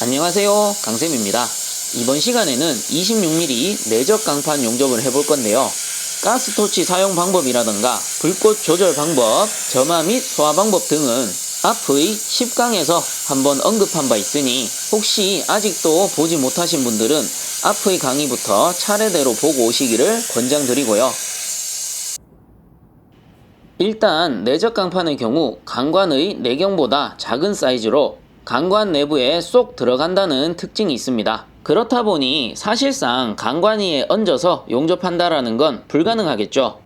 안녕하세요. 강쌤입니다. 이번 시간에는 26mm 내적 강판 용접을 해볼 건데요. 가스토치 사용 방법이라던가 불꽃 조절 방법 점화 및 소화 방법 등은 앞의 10강에서 한번 언급한 바 있으니 혹시 아직도 보지 못하신 분들은 앞의 강의부터 차례대로 보고 오시기를 권장드리고요. 일단 내적 강판의 경우 강관의 내경보다 작은 사이즈로 강관 내부에 쏙 들어간다는 특징이 있습니다. 그렇다 보니 사실상 강관 위에 얹어서 용접한다라는 건 불가능하겠죠.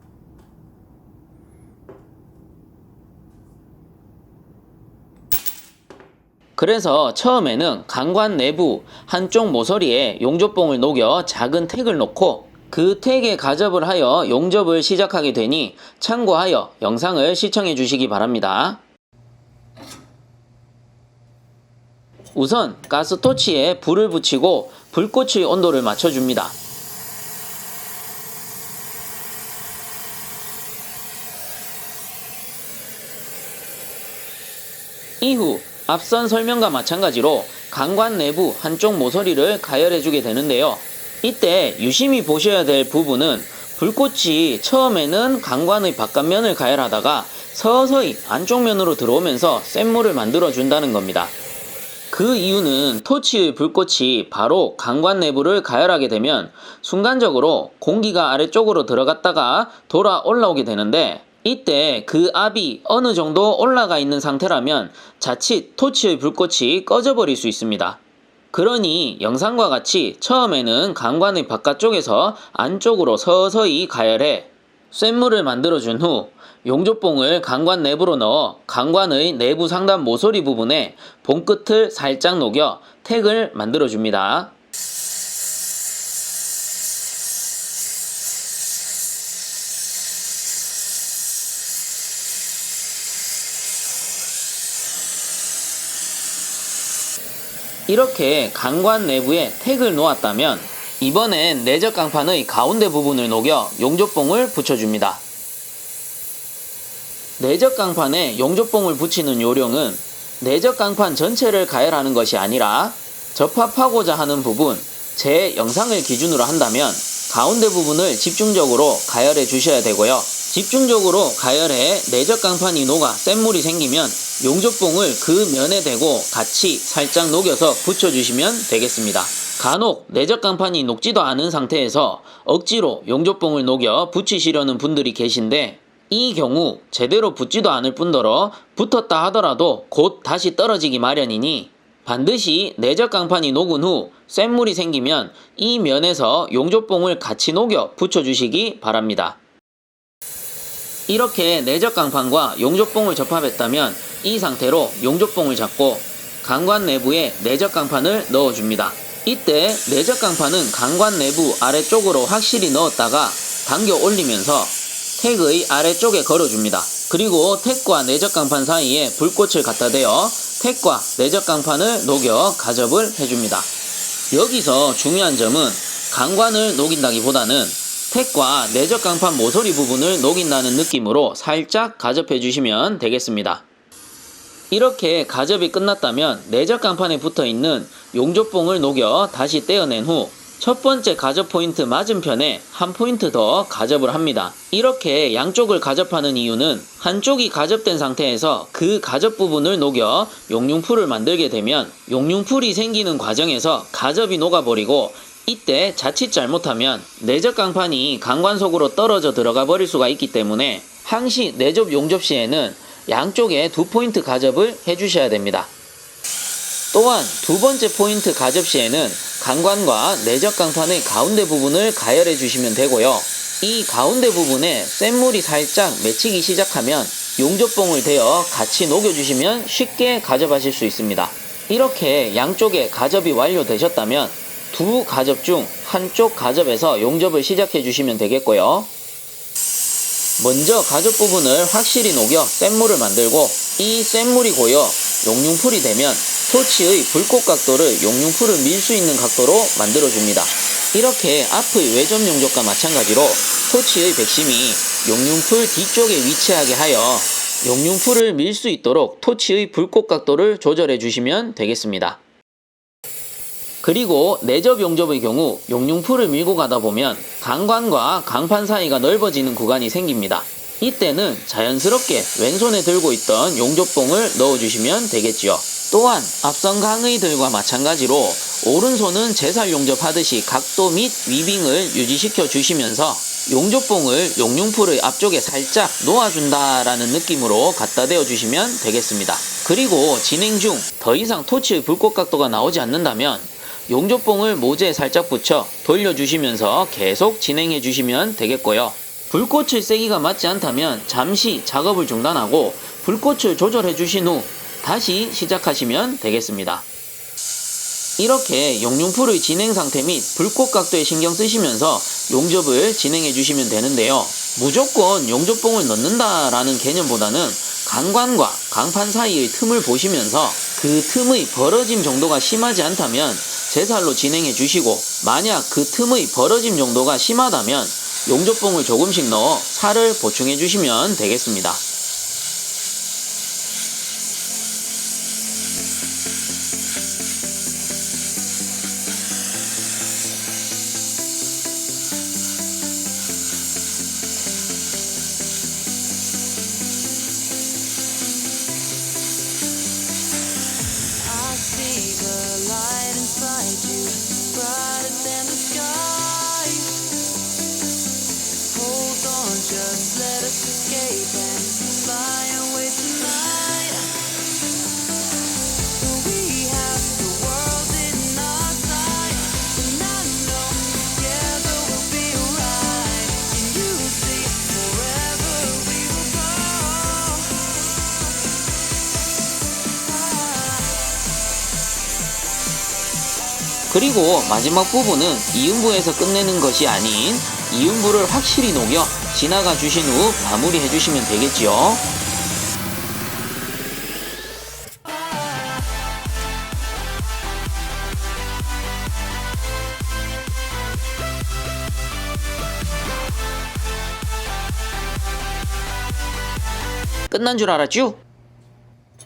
그래서 처음에는 강관 내부 한쪽 모서리에 용접봉을 녹여 작은 택을 놓고 그 택에 가접을 하여 용접을 시작하게 되니 참고하여 영상을 시청해 주시기 바랍니다. 우선 가스토치에 불을 붙이고 불꽃의 온도를 맞춰줍니다. 이후 앞선 설명과 마찬가지로 강관 내부 한쪽 모서리를 가열해주게 되는데요. 이때 유심히 보셔야 될 부분은 불꽃이 처음에는 강관의 바깥면을 가열하다가 서서히 안쪽 면으로 들어오면서 샘물을 만들어 준다는 겁니다. 그 이유는 토치의 불꽃이 바로 강관 내부를 가열하게 되면 순간적으로 공기가 아래쪽으로 들어갔다가 돌아 올라오게 되는데 이때 그 압이 어느 정도 올라가 있는 상태라면 자칫 토치의 불꽃이 꺼져버릴 수 있습니다. 그러니 영상과 같이 처음에는 강관의 바깥쪽에서 안쪽으로 서서히 가열해 쇳물을 만들어준 후 용접봉을 강관 내부로 넣어 강관의 내부 상단 모서리 부분에 봉 끝을 살짝 녹여 택을 만들어줍니다. 이렇게 강관 내부에 택을 놓았다면 이번엔 내적 강판의 가운데 부분을 녹여 용접봉을 붙여줍니다. 내적 강판에 용접봉을 붙이는 요령은 내적 강판 전체를 가열하는 것이 아니라 접합하고자 하는 부분, 제 영상을 기준으로 한다면 가운데 부분을 집중적으로 가열해 주셔야 되고요. 집중적으로 가열해 내적 강판이 녹아 샘물이 생기면 용접봉을 그 면에 대고 같이 살짝 녹여서 붙여주시면 되겠습니다. 간혹 내적 강판이 녹지도 않은 상태에서 억지로 용접봉을 녹여 붙이시려는 분들이 계신데 이 경우 제대로 붙지도 않을 뿐더러 붙었다 하더라도 곧 다시 떨어지기 마련이니 반드시 내적 강판이 녹은 후 쇳물이 생기면 이 면에서 용접봉을 같이 녹여 붙여주시기 바랍니다. 이렇게 내적 강판과 용접봉을 접합했다면 이 상태로 용접봉을 잡고 강관 내부에 내적 강판을 넣어줍니다. 이때 내적 강판은 강관 내부 아래쪽으로 확실히 넣었다가 당겨 올리면서 택의 아래쪽에 걸어줍니다. 그리고 택과 내적 강판 사이에 불꽃을 갖다 대어 택과 내적 강판을 녹여 가접을 해줍니다. 여기서 중요한 점은 강관을 녹인다기보다는 택과 내적 강판 모서리 부분을 녹인다는 느낌으로 살짝 가접해 주시면 되겠습니다. 이렇게 가접이 끝났다면 내적 강판에 붙어 있는 용접봉을 녹여 다시 떼어낸 후 첫 번째 가접 포인트 맞은편에 한 포인트 더 가접을 합니다. 이렇게 양쪽을 가접하는 이유는 한쪽이 가접된 상태에서 그 가접 부분을 녹여 용융풀을 만들게 되면 용융풀이 생기는 과정에서 가접이 녹아버리고 이때 자칫 잘못하면 내적 강판이 강관 속으로 떨어져 들어가 버릴 수가 있기 때문에 항시 내접 용접 시에는 양쪽에 두 포인트 가접을 해주셔야 됩니다. 또한 두 번째 포인트 가접 시에는 강관과 내적 강판의 가운데 부분을 가열해 주시면 되고요. 이 가운데 부분에 쇳물이 살짝 맺히기 시작하면 용접봉을 대어 같이 녹여주시면 쉽게 가접하실 수 있습니다. 이렇게 양쪽에 가접이 완료되셨다면 두 가접 중 한쪽 가접에서 용접을 시작해 주시면 되겠고요. 먼저 가접 부분을 확실히 녹여 쇳물을 만들고 이 쇳물이 고여 용융풀이 되면 토치의 불꽃 각도를 용융풀을 밀 수 있는 각도로 만들어줍니다. 이렇게 앞의 외점 용접과 마찬가지로 토치의 백심이 용융풀 뒤쪽에 위치하게 하여 용융풀을 밀 수 있도록 토치의 불꽃 각도를 조절해 주시면 되겠습니다. 그리고 내접 용접의 경우 용융풀을 밀고 가다 보면 강관과 강판 사이가 넓어지는 구간이 생깁니다. 이때는 자연스럽게 왼손에 들고 있던 용접봉을 넣어주시면 되겠지요. 또한 앞선 강의들과 마찬가지로 오른손은 제살 용접하듯이 각도 및 위빙을 유지시켜 주시면서 용접봉을 용융풀의 앞쪽에 살짝 놓아준다라는 느낌으로 갖다 대어 주시면 되겠습니다. 그리고 진행 중 더 이상 토치의 불꽃 각도가 나오지 않는다면 용접봉을 모재에 살짝 붙여 돌려주시면서 계속 진행해 주시면 되겠고요. 불꽃의 세기가 맞지 않다면 잠시 작업을 중단하고 불꽃을 조절해 주신 후 다시 시작하시면 되겠습니다. 이렇게 용융풀의 진행 상태 및 불꽃 각도에 신경 쓰시면서 용접을 진행해 주시면 되는데요. 무조건 용접봉을 넣는다라는 개념보다는 강관과 강판 사이의 틈을 보시면서 그 틈의 벌어짐 정도가 심하지 않다면 제살로 진행해 주시고 만약 그 틈의 벌어짐 정도가 심하다면 용접봉을 조금씩 넣어 살을 보충해 주시면 되겠습니다. 그리고 마지막 부분은 이음부에서 끝내는 것이 아닌 이음부를 확실히 녹여 지나가 주신 후 마무리해 주시면 되겠지요. 끝난 줄 알았죠?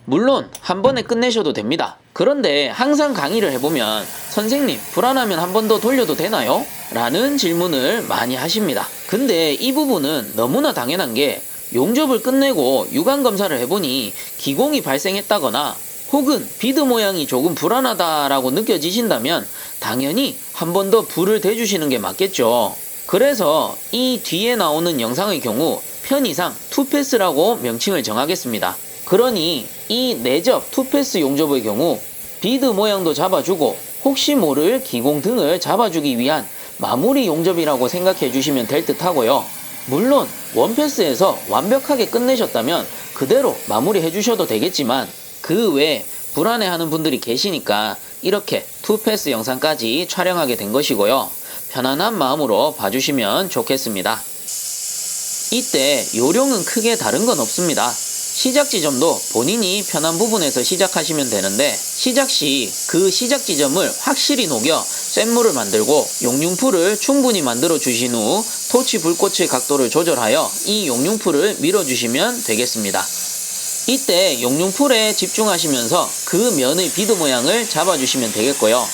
물론 한 번에 끝내셔도 됩니다. 그런데 항상 강의를 해보면 선생님 불안하면 한 번 더 돌려도 되나요? 라는 질문을 많이 하십니다. 근데 이 부분은 너무나 당연한 게 용접을 끝내고 유관 검사를 해보니 기공이 발생했다거나 혹은 비드 모양이 조금 불안하다라고 느껴지신다면 당연히 한 번 더 불을 대주시는 게 맞겠죠. 그래서 이 뒤에 나오는 영상의 경우 편의상 투패스라고 명칭을 정하겠습니다. 그러니 이 내접 투패스 용접의 경우 비드 모양도 잡아주고 혹시 모를 기공 등을 잡아주기 위한 마무리 용접이라고 생각해 주시면 될 듯 하고요. 물론 원패스에서 완벽하게 끝내셨다면 그대로 마무리해 주셔도 되겠지만 그 외에 불안해하는 분들이 계시니까 이렇게 투패스 영상까지 촬영하게 된 것이고요. 편안한 마음으로 봐주시면 좋겠습니다. 이때 요령은 크게 다른 건 없습니다. 시작 지점도 본인이 편한 부분에서 시작하시면 되는데 시작 시 그 시작 지점을 확실히 녹여 쇳물을 만들고 용융풀을 충분히 만들어 주신 후 토치 불꽃의 각도를 조절하여 이 용융풀을 밀어 주시면 되겠습니다. 이때 용융풀에 집중하시면서 그 면의 비드 모양을 잡아주시면 되겠고요.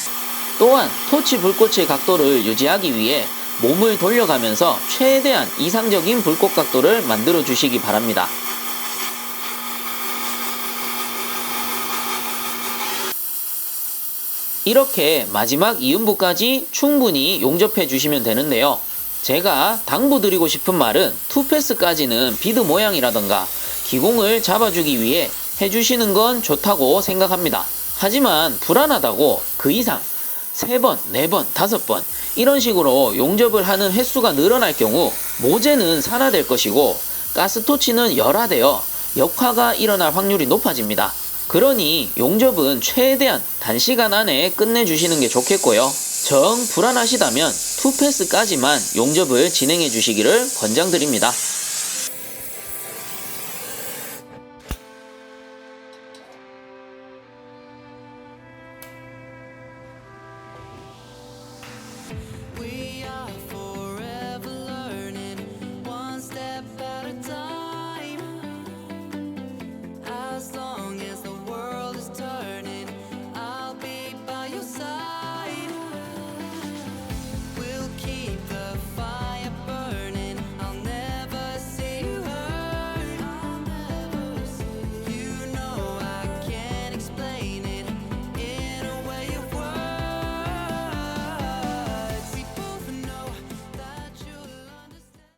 또한 토치 불꽃의 각도를 유지하기 위해 몸을 돌려가면서 최대한 이상적인 불꽃 각도를 만들어 주시기 바랍니다. 이렇게 마지막 이음부까지 충분히 용접해 주시면 되는데요. 제가 당부드리고 싶은 말은 투패스까지는 비드 모양이라던가 기공을 잡아주기 위해 해주시는 건 좋다고 생각합니다. 하지만 불안하다고 그 이상 3번, 4번, 5번 이런 식으로 용접을 하는 횟수가 늘어날 경우 모재는 산화될 것이고 가스토치는 열화되어 역화가 일어날 확률이 높아집니다. 그러니 용접은 최대한 단시간 안에 끝내주시는 게 좋겠고요. 정 불안하시다면 투패스까지만 용접을 진행해 주시기를 권장드립니다.